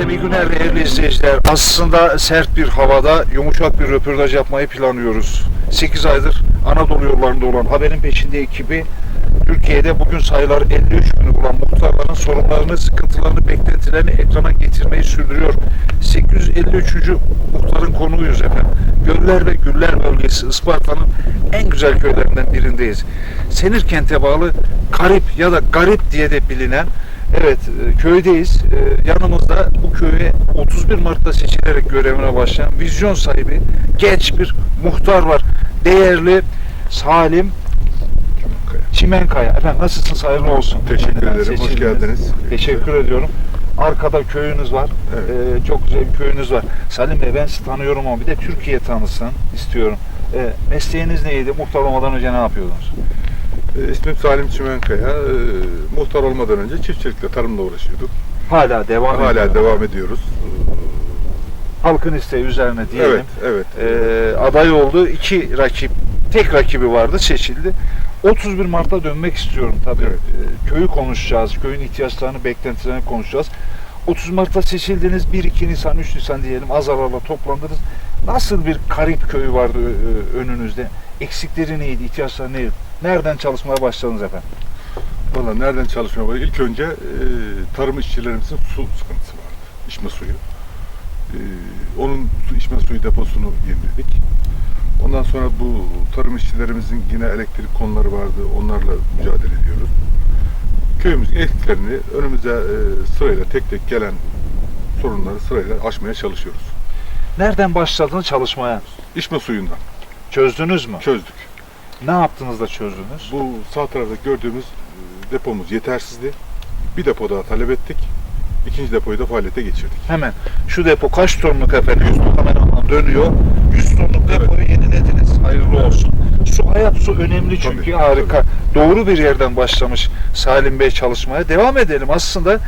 Efendim iyi günler değerli izleyiciler. Aslında sert bir havada yumuşak bir röportaj yapmayı planlıyoruz. 8 aydır Anadolu yollarında olan haberin peşinde ekibi Türkiye'de bugün sayılar 53 bini bulan muhtarların sorunlarını, sıkıntılarını, beklentilerini ekrana getirmeyi sürdürüyor. 853. muhtarın konuğuyuz efendim. Göller ve Güller bölgesi Isparta'nın en güzel köylerinden birindeyiz. Senirkent'e bağlı Garip ya da Garip diye de bilinen Evet, e, köydeyiz. E, Yanımızda bu köye 31 Mart'ta seçilerek görevine başlayan vizyon sahibi genç bir muhtar var. Değerli Salim Çimenkaya. Efendim nasılsınız? Hayırlı olsun. Teşekkür Yeniden ederim, hoş geldiniz. Teşekkür ediyorum. Arkada köyünüz var. Evet. E, çok güzel bir köyünüz var. Salim Bey ben sizi tanıyorum ama bir de Türkiye tanısın istiyorum. E, mesleğiniz neydi? Muhtar olmadan önce ne yapıyordunuz? E, ismim Salim Çimenkaya. E, muhtar olmadan önce çiftçilikle, tarımla uğraşıyorduk. Hala devam Hala ediyor. devam ediyoruz. Halkın isteği üzerine diyelim. Evet, evet. Ee, aday oldu. İki rakip, tek rakibi vardı, seçildi. 31 Mart'ta dönmek istiyorum tabii. Evet. Ee, köyü konuşacağız, köyün ihtiyaçlarını, beklentilerini konuşacağız. 30 Mart'ta seçildiniz, 1, 2 Nisan, 3 Nisan diyelim az aralarla toplandınız. Nasıl bir karip köyü vardı önünüzde? Eksikleri neydi, ihtiyaçları neydi? Nereden çalışmaya başladınız efendim? Valla nereden çalışmaya başladık? İlk önce e, tarım işçilerimizin su sıkıntısı vardı. İçme suyu. E, onun su, içme suyu deposunu yeniledik. Ondan sonra bu tarım işçilerimizin yine elektrik konuları vardı. Onlarla mücadele ediyoruz. Köyümüzün eksiklerini önümüze e, sırayla tek tek gelen sorunları sırayla aşmaya çalışıyoruz. Nereden başladınız çalışmaya? İçme suyundan Çözdünüz mü? çözdük. Ne yaptınız da çözdünüz? Bu sağ tarafta gördüğümüz e, depomuz yetersizdi. Bir depo daha talep ettik. İkinci depoyu da faaliyete geçirdik. Hemen şu depo kaç tonluk efendim? 100 ton kameraman dönüyor. 100 tonluk depoyu yenilediniz. Hayırlı olsun. Su hayat su önemli çünkü Tabii, harika. Doğru bir yerden başlamış Salim Bey çalışmaya. Devam edelim. Aslında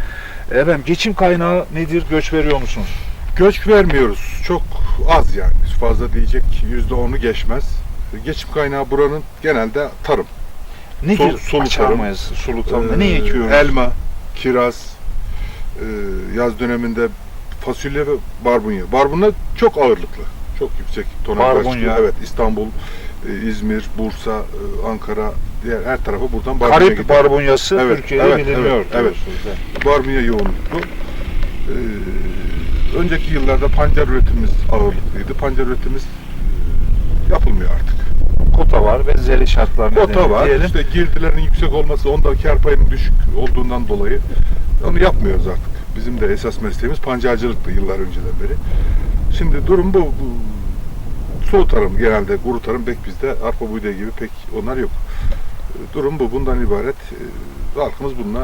efendim geçim kaynağı nedir? Göç veriyor musunuz? Göç vermiyoruz. Çok az yani. Fazla diyecek yüzde onu geçmez. Geçim kaynağı buranın genelde tarım. Nedir? Sol- sulu tarım. Sulu tarım. Ee, ne ekiyoruz? Elma, kiraz, e, yaz döneminde fasulye ve barbunya. Barbunya çok ağırlıklı. Çok yüksek Barbunya. çıkıyor. Evet İstanbul, e, İzmir, Bursa, e, Ankara, diğer her tarafa buradan barbunya Karip gidiyor. barbunyası Evet, Türkiye'de evet, biliniyor. evet, evet. Barbunya yoğunluklu. Ee, önceki yıllarda pancar üretimimiz ağırlıklıydı. Pancar üretimimiz yapılmıyor artık. Kota var, benzeri şartlar Kota nedeniyle var. diyelim. İşte girdilerin yüksek olması, onda kar payının düşük olduğundan dolayı onu yapmıyoruz artık. Bizim de esas mesleğimiz pancarcılıktı yıllar önceden beri. Şimdi durum bu. bu sulu tarım genelde, kuru tarım pek bizde arpa buğday gibi pek onlar yok. Durum bu. Bundan ibaret. Ee, Halkımız bununla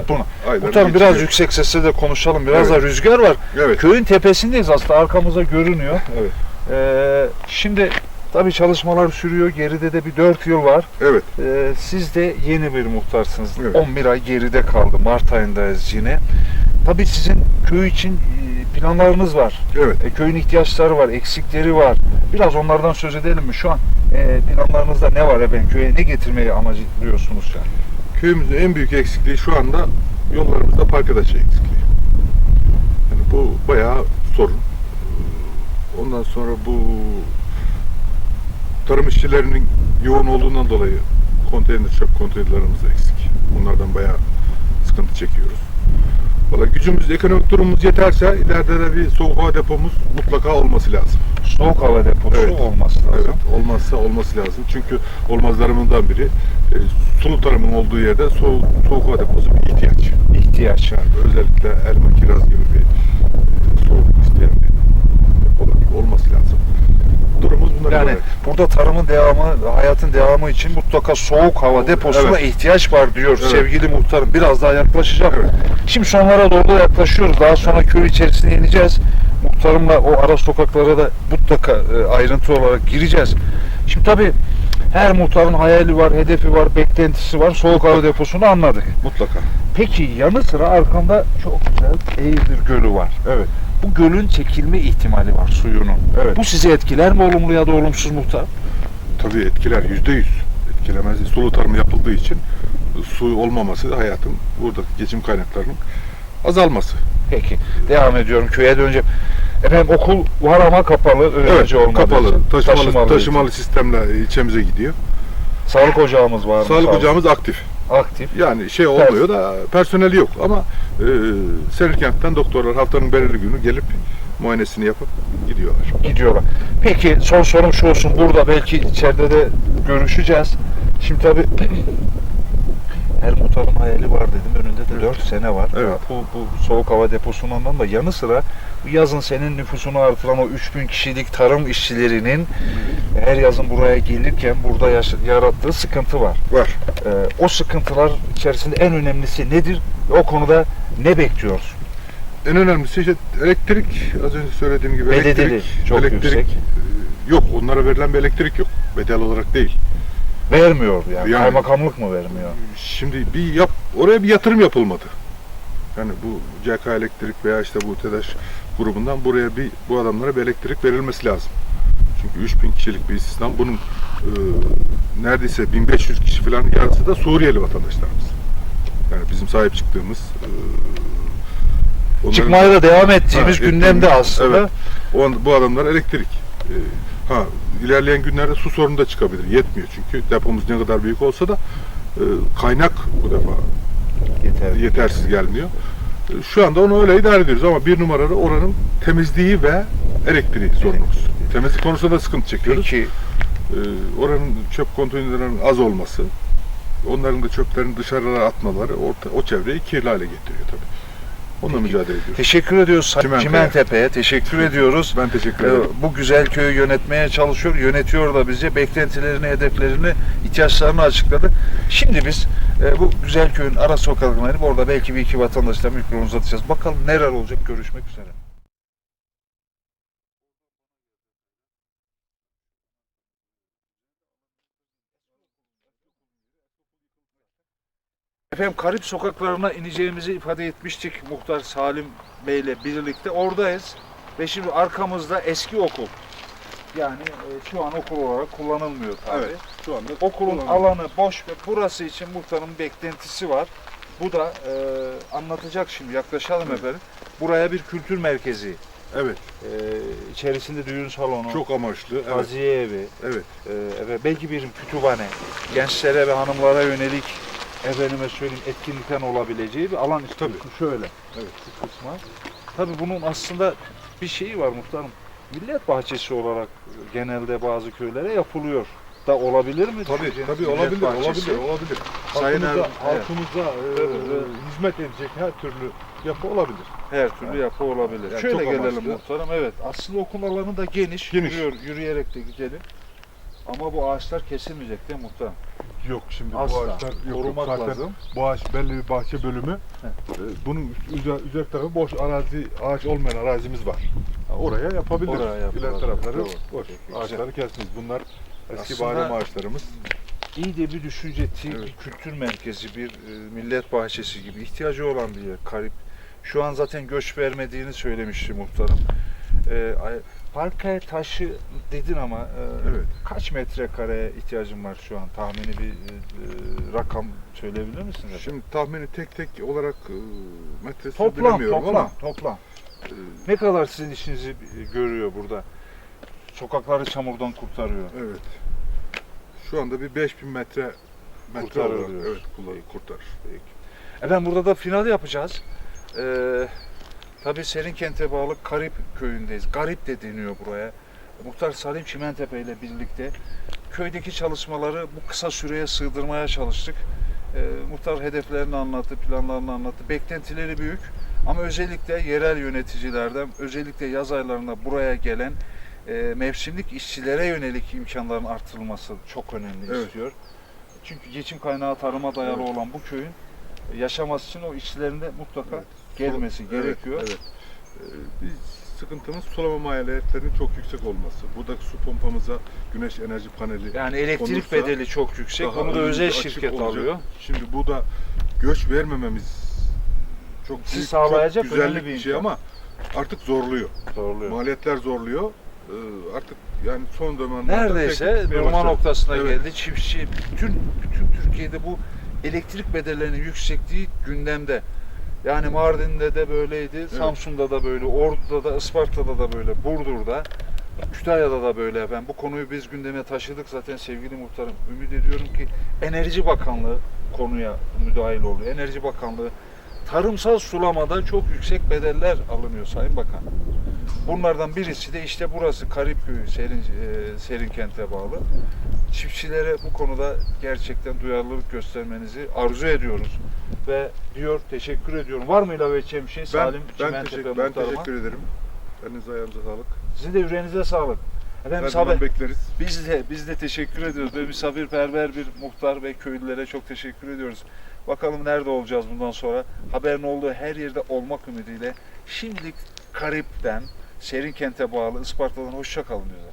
aylarını Muhtarım biraz geçiriyor. yüksek sesle de konuşalım. Biraz Evet. da rüzgar var. Evet. Köyün tepesindeyiz aslında arkamıza görünüyor. Evet. Ee, şimdi tabii çalışmalar sürüyor. Geride de bir 4 yıl var. Evet. Ee, siz de yeni bir muhtarsınız. Evet. 11 ay geride kaldı. Mart ayındayız yine. Tabii sizin köy için e, planlarınız var. Evet. E, köyün ihtiyaçları var, eksikleri var. Biraz onlardan söz edelim mi? Şu an e, planlarınızda ne var efendim? Köye ne getirmeyi amacılıyorsunuz an? Köyümüzün en büyük eksikliği şu anda yollarımızda park arkadaşı eksikliği. Bu bayağı sorun. Ondan sonra bu tarım işçilerinin yoğun olduğundan dolayı konteyner çöp konteynerlarımız eksik. Bunlardan bayağı sıkıntı çekiyoruz. Valla gücümüz, ekonomik durumumuz yeterse ileride de bir soğuk hava depomuz mutlaka olması lazım. Soğuk hava deposu Evet. olması lazım. Evet, olmazsa olması lazım. Çünkü olmazlarımından biri e, sulu tarımın olduğu yerde soğuk, soğuk hava deposu bir ihtiyaç. İhtiyaç. Yani özellikle elma, kiraz gibi bir e, soğuk isteyen bir depolar olması lazım. Yani ibaret. burada tarımın devamı, hayatın devamı için mutlaka soğuk hava deposuna Evet. ihtiyaç var diyor Evet. sevgili muhtarım. Biraz daha yaklaşacağım. Evet. Şimdi sonlara doğru yaklaşıyoruz. Daha sonra köy içerisine ineceğiz. Muhtarımla o ara sokaklara da mutlaka e, ayrıntı olarak gireceğiz. Şimdi tabii her muhtarın hayali var, hedefi var, beklentisi var. Soğuk hava deposunu anladık. Mutlaka. Peki yanı sıra arkamda çok güzel Eğirdir Gölü var. Evet. Bu gölün çekilme ihtimali var suyunun. Evet. Bu sizi etkiler mi olumlu ya da olumsuz muhtar? Tabii etkiler yüzde yüz. Etkilemez. Sulu tarım yapıldığı için su olmaması hayatın buradaki geçim kaynaklarının azalması. Peki. Devam ediyorum. Köye döneceğim. Efendim okul var ama kapalı. Öğrenci olmadığı kapalı. için. Taşımalı, Taşımalı taşımalı, için. sistemle ilçemize gidiyor. Sağlık ocağımız var mı? Sağlık ocağımız aktif. Aktif. Yani şey olmuyor da personeli yok ama e, Serirkent'ten doktorlar haftanın belirli günü gelip muayenesini yapıp gidiyorlar. gidiyorlar. Peki son sorum şu olsun. Burada belki içeride de görüşeceğiz. Şimdi tabii her hayali var dedim. Önünde de Evet. 4 sene var. Evet. Bu, bu soğuk hava deposundan da yanı sıra yazın senin nüfusunu artıran o 3000 kişilik tarım işçilerinin her yazın buraya gelirken burada yarattığı sıkıntı var. Var. Ee, o sıkıntılar içerisinde en önemlisi nedir? O konuda ne bekliyoruz? En önemlisi işte elektrik az önce söylediğim gibi Bedeli elektrik çok elektrik yüksek. e, yok onlara verilen bir elektrik yok bedel olarak değil. Vermiyor yani. Yani- Kaymakamlık mı vermiyor? Şimdi bir yap oraya bir yatırım yapılmadı. Yani bu CK Elektrik veya işte bu TEDAŞ grubundan buraya bir bu adamlara bir elektrik verilmesi lazım. Çünkü 3000 kişilik bir istihdam bunun e, neredeyse 1500 kişi falan yarısı da Suriyeli vatandaşlarımız. Yani bizim sahip çıktığımız e, Çıkmaya da devam ettiğimiz Ha, gündemde aslında. Evet. O, bu adamlar elektrik. Ee, ha ilerleyen günlerde su sorunu da çıkabilir. Yetmiyor çünkü depomuz ne kadar büyük olsa da e, kaynak bu defa Yeter. yetersiz gelmiyor. E, Şu anda onu öyle idare ediyoruz ama bir numaralı oranın temizliği ve elektriği sorunumuz. Temizlik konusunda da sıkıntı çekiyoruz. Peki E, oranın çöp konteynerlerinin az olması, onların da çöplerini dışarılara atmaları orta, o çevreyi kirli hale getiriyor tabii. Onunla Peki. mücadele ediyoruz. teşekkür ediyoruz Çimentepe. Çimentepe'ye. Teşekkür ediyoruz. Ben teşekkür Ee, ederim. Bu güzel köyü yönetmeye çalışıyor. Yönetiyor da bize. Beklentilerini, hedeflerini, ihtiyaçlarını açıkladı. Şimdi biz e, bu güzel köyün ara sokaklarına inip orada belki bir iki vatandaşla mikrofonu uzatacağız. Bakalım neler olacak. Görüşmek üzere. Efendim Karip sokaklarına ineceğimizi ifade etmiştik Muhtar Salim Bey ile birlikte. Oradayız ve şimdi arkamızda eski okul. Yani e, şu an okul olarak kullanılmıyor tabii. Evet, Şu anda Okulun alanı boş ve burası için muhtarın beklentisi var. Bu da e, anlatacak şimdi yaklaşalım Evet. efendim. Buraya bir kültür merkezi, Evet. e, içerisinde düğün salonu, Çok amaçlı. Evet. taziye evi, Evet. e, belki bir kütüphane, gençlere ve hanımlara yönelik efendime söyleyeyim etkinlikten olabileceği bir alan istiyorsun. Şöyle. Evet. Bu kısma. Tabii bunun aslında bir şeyi var muhtarım. Millet bahçesi olarak genelde bazı köylere yapılıyor. Da olabilir mi? Tabii Sizce tabii millet olabilir, bahçesi? olabilir, olabilir. Sayın Halkımıza, Erdoğan, evet. halkımıza e, Evet. hizmet edecek her türlü yapı olabilir. Her türlü yapı olabilir. Yani Şöyle çok gelelim amaçlı. muhtarım. Evet. Aslında okul alanı da geniş. Geniş. Yürüyor, yürüyerek de gidelim. Ama bu ağaçlar kesilmeyecek değil mi muhtarım? Yok şimdi Asla. bu ağaçlar yok, yok. Korumak Zaten lazım. Bu ağaç belli bir bahçe bölümü. Heh. E, bunun üzer, üzer tarafı boş arazi, ağaç olmayan arazimiz var. Ha, Oraya yapabilir. Oraya yapılabilir. İler tarafları Doğru. boş. Peki. Ağaçları kesmeyiz. Bunlar eski Aslında- badem ağaçlarımız. İyi de bir düşünce, Evet. bir kültür merkezi, bir e, millet bahçesi gibi ihtiyacı olan bir yer. Karip. Şu an zaten göç vermediğini söylemişti muhtarım. E, ay- parke taşı dedin ama e, Evet. kaç metrekare ihtiyacın var şu an? Tahmini bir e, e, rakam söyleyebilir misiniz? efendim? Şimdi tahmini tek tek olarak e, metresini toplam, bilemiyorum toplam, ama toplam. Ee, Ne kadar sizin işinizi görüyor burada? Sokakları çamurdan kurtarıyor. evet. Şu anda bir 5000 metre metre Kurtarır olarak diyoruz. evet kurtarır. Efendim burada da final yapacağız. Ee, tabii Serinkent'e bağlı Karip köyündeyiz. Garip de deniyor buraya. Muhtar Salim Çimentepe ile birlikte köydeki çalışmaları bu kısa süreye sığdırmaya çalıştık. Ee, muhtar hedeflerini anlattı, planlarını anlattı. Beklentileri büyük ama özellikle yerel yöneticilerden, özellikle yaz aylarında buraya gelen e, mevsimlik işçilere yönelik imkanların artırılması çok önemli Evet. istiyor. Çünkü geçim kaynağı tarıma dayalı Evet. olan bu köyün yaşaması için o işçilerin de mutlaka Evet. Gelmesi Evet, gerekiyor. Evet. Ee, bir sıkıntımız sulama maliyetlerinin çok yüksek olması. Buradaki su pompamıza güneş enerji paneli Yani elektrik konursa bedeli çok yüksek. Onu da özel şirket olacak. alıyor. Şimdi bu da göç vermememiz çok Sizi büyük, sağlayacak çok güzellik bir şey ama artık zorluyor. Zorluyor. Maliyetler zorluyor. Ee, artık yani son zamanlarda Neredeyse durma noktasına Evet. geldi. Çiftçi, bütün, bütün Türkiye'de bu elektrik bedellerinin yüksekliği gündemde. Yani Mardin'de de böyleydi, Samsun'da da böyle, Ordu'da da, Isparta'da da böyle, Burdur'da, Kütahya'da da böyle efendim. Bu konuyu biz gündeme taşıdık zaten sevgili muhtarım. Ümit ediyorum ki Enerji Bakanlığı konuya müdahil oluyor. Enerji Bakanlığı tarımsal sulamada çok yüksek bedeller alınıyor Sayın Bakan. Bunlardan birisi de işte burası Karipköy Serin, e, Serinkent'e bağlı. Çiftçilere bu konuda gerçekten duyarlılık göstermenizi arzu ediyoruz. Ve diyor teşekkür ediyorum. Var mı ilave edeceğim bir şey Ben, Salim ben, teşekkür, ben teşekkür ederim. Elinize ayağınıza sağlık. Sizin de yüreğinize sağlık. Efendim zaman bekleriz. biz de biz de teşekkür ediyoruz. Ve misafirperver bir muhtar ve köylülere çok teşekkür ediyoruz. Bakalım nerede olacağız bundan sonra. Haberin olduğu her yerde olmak ümidiyle şimdilik Karip'ten Serinkent'e bağlı Isparta'dan hoşça kalın diyorlar.